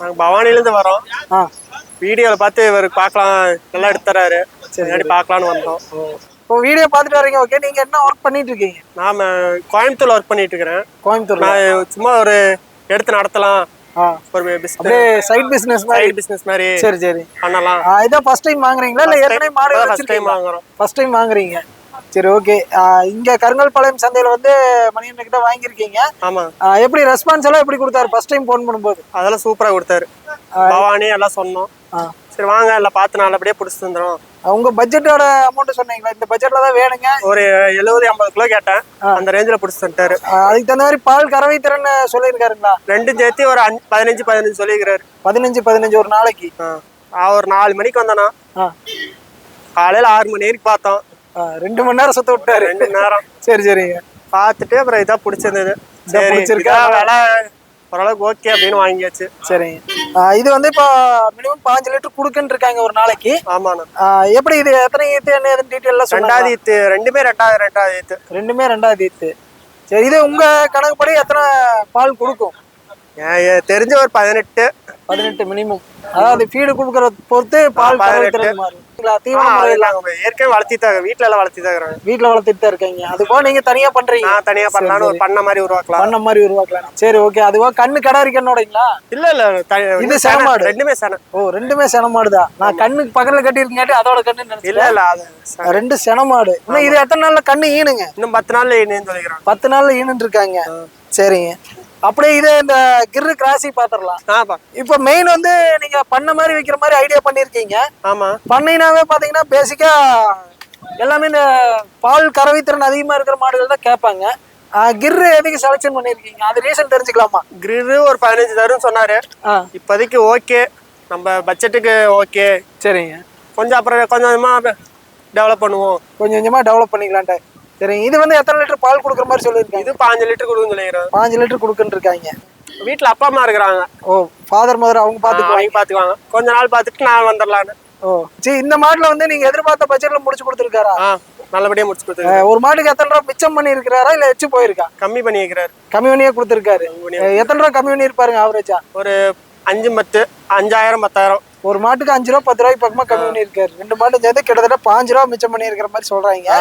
நாங்கள் பவானிலேருந்து வரோம். ஆ. வீடியோவில் பார்த்து இவர் பார்க்கலாம் நல்லா எடுத்துறாரு முன்னாடி பார்க்கலான்னு வந்தோம். இப்போ வீடியோ பார்த்துட்டு வரீங்க ஓகே நீங்க என்ன ஒர்க் பண்ணிட்டு இருக்கீங்க? நாம கோயம்புத்தூர்ல ஒர்க் பண்ணிட்டு இருக்கிறேன். கோயம்புத்தூர்ல? நான் சும்மா ஒரு எடுத்து நடத்தலாம். ஒரு பிஸ்னஸ் அப்படியே சைட் பிசினஸ் மாதிரி. சைடு சரி சரி. பண்ணலாம். இதான் ஃபர்ஸ்ட் டைம் வாங்குறீங்களா? இல்ல ஏற்கனவே மாடு ஃபர்ஸ்ட் டைம் வாங்குறோம். ஃபர்ஸ்ட் டைம் வாங்குறீங்க. சரி ஓகே இங்க கருங்கல்பாளையம் சந்தையில வந்து மணியன் கிட்ட வாங்கியிருக்கீங்க. ஆமா. எப்படி ரெஸ்பான்ஸ் எல்லாம் எப்படி கொடுத்தாரு? ஃபர்ஸ்ட் டைம் ஃபோன் பண்ணும்போது. அதெல்லாம் சூப்பரா கொடுத்தாரு. பவானி எல்லாம் சொன்னோம். சரி வாங்க எல்லாம் பார்த்து நல்லபடியா பிடிச்சி தந்துடும் உங்க பட்ஜெட்டோட அமௌண்ட் சொன்னீங்களா? இந்த பட்ஜெட்ல தான் வேணுங்க. ஒரு எழுபது ஐம்பது கிலோ கேட்டேன். அந்த ரேஞ்சில் பிடிச்சி தந்துட்டாரு அதுக்கு தகுந்த மாதிரி பால் கறவை திறன் சொல்லியிருக்காருங்களா? ரெண்டும் சேர்த்து ஒரு பதினஞ்சு பதினஞ்சு சொல்லிக்கிறாரு பதினஞ்சு பதினஞ்சு ஒரு நாளைக்கு. ஒரு நாலு மணிக்கு வந்தேனா. காலையில ஆறு மணி வரைக்கும் பார்த்தோம். ரெண்டு மணி நேரம் சுத்த விட்டாரு. ரெண்டு நேரம். சரி சரிங்க. பார்த்துட்டு அப்புறம் இதா பிடிச்சிருந்தது. சரி பிடிச்சிருக்கா? விலை ஓரளவுக்கு ஓகே அப்படின்னு வாங்கியாச்சு. சரிங்க. இது வந்து இப்போ மினிமம் பாஞ்சு லிட்டர் குடுக்குன்னு இருக்காங்க ஒரு நாளைக்கு. ஆமாண்ணா. எப்படி இது எத்தனை ஈத்து என்ன ஏதுன்னு டீட்டெயிலாம் ரெண்டாவது ஈத்து ரெண்டுமே ரெண்டாவது ரெண்டாவது ஈத்து. ரெண்டுமே ரெண்டாவது ஈத்து. சரி இது உங்க கணக்குப்படி எத்தனை பால் கொடுக்கும்? தெரிஞ்ச ஒரு பதினெட்டு. பதினெட்டு மினிமம் அதாவது ஃபீடு கொடுக்கறத பொறுத்து பால் பதினெட்டு. திறன் மாறும் ஆ, தீவன அது முறையில். நாங்க ஏற்கனவே வளர்த்தி தான் வீட்டுல எல்லாம் வளர்த்தி தான் இருக்கிறாங்க வீட்டுல வளர்த்துட்டு தான் இருக்கீங்க. அது போக நீங்க தனியா பண்றீங்க. தனியா பண்ணலான்னு ஒரு பண்ண மாதிரி உருவாக்கலாம். பண்ண மாதிரி உருவாக்கலாம். சரி ஓகே அதுவா கண்ணு கடாரி கண்ணோடங்களா இல்ல இல்ல. இது சென, செனமாடு. ரெண்டுமே சென. ஓ ரெண்டுமே செனமாடுதான் நான் கண்ணுக்கு பக்கத்துல கட்டியிருக்கங்காட்டி அதோட கண்ணு இல்ல இல்ல. ரெண்டு செனமாடு இன்னும் இது எத்தனை நாள்ல கண்ணு ஈனுங்க? இன்னும் பத்து நாள்ல என்னன்னு சொல்லிக்கிறாங்க. பத்து நாள்ல ஈனுட்டு இருக்காங்க. சரிங்க. அப்படியே இதே இந்த கிரு கிராசி பாத்திரலாம். ஆப்பா இப்போ மெயின் வந்து நீங்க பண்ண மாதிரி வைக்கிற மாதிரி ஐடியா பண்ணிருக்கீங்க ஆமா. பண்ணைனாவே பாத்தீங்கன்னா பேசிக்கா எல்லாமே இந்த பால் கறவை திறன் அதிகமா இருக்கிற மாடுகள் தான் கேட்பாங்க. கிர்ரு எதுக்கு செலக்ஷன் பண்ணிருக்கீங்க அது ரீசன் தெரிஞ்சுக்கலாமா? கிரிரு ஒரு பதினஞ்சு தரும் சொன்னாரு. இப்போதைக்கு ஓகே நம்ம பட்ஜெட்டுக்கு ஓகே சரிங்க. கொஞ்சம் அப்புறம் கொஞ்சம் கொஞ்சமா டெவலப் பண்ணுவோம். கொஞ்சம் கொஞ்சமா டெவலப் பண்ணிக்கலான்ட்டு. சரிங்க. இது வந்து எத்தனை லிட்டர் பால் கொடுக்குற மாதிரி சொல்லியிருக்காங்க? இது பாஞ்சு லிட்டர் கொடுக்குன்னு சொல்லிக்கிறோம் பாஞ்சு லிட்டர் கொடுக்குன்னு இருக்காங்க. வீட்டுல அப்பா அம்மா இருக்கிறாங்க. ஓ ஃபாதர் மதர் அவங்க பார்த்துக்குவாங்க வாங்கி பாத்துக்குவாங்க. கொஞ்ச நாள் பார்த்துட்டு நான் வந்துடலான்னு ஓ சரி இந்த மாடுல வந்து நீங்க எதிர்பார்த்த பட்ஜெட்ல முடிச்சு கொடுத்துருக்காரா? நல்லபடியா முடிச்சு கொடுத்துருக்காரு. ஒரு மாட்டுக்கு எத்தனை ரூபா மிச்சம் பண்ணி இருக்கிறாரா இல்ல எச்சு போயிருக்கா? கம்மி பண்ணி வைக்கிறாரு கம்மி பண்ணியே கொடுத்துருக்காரு எத்தனை ரூபா கம்மி பண்ணி இருப்பாருங்க ஆவரேஜா ஒரு அஞ்சு பத்து அஞ்சாயிரம் பத்தாயிரம். ஒரு மாட்டுக்கு அஞ்சு ரூபா பத்து ரூபாய்க்கு பக்கமா கம்மி பண்ணி இருக்காரு ரெண்டு மாட்டு சேர்த்து கிட்டத்தட்ட பாஞ்சு ரூபா மிச்சம் பண்ணி இருக்கிற மாதிரி சொல்றாங்க.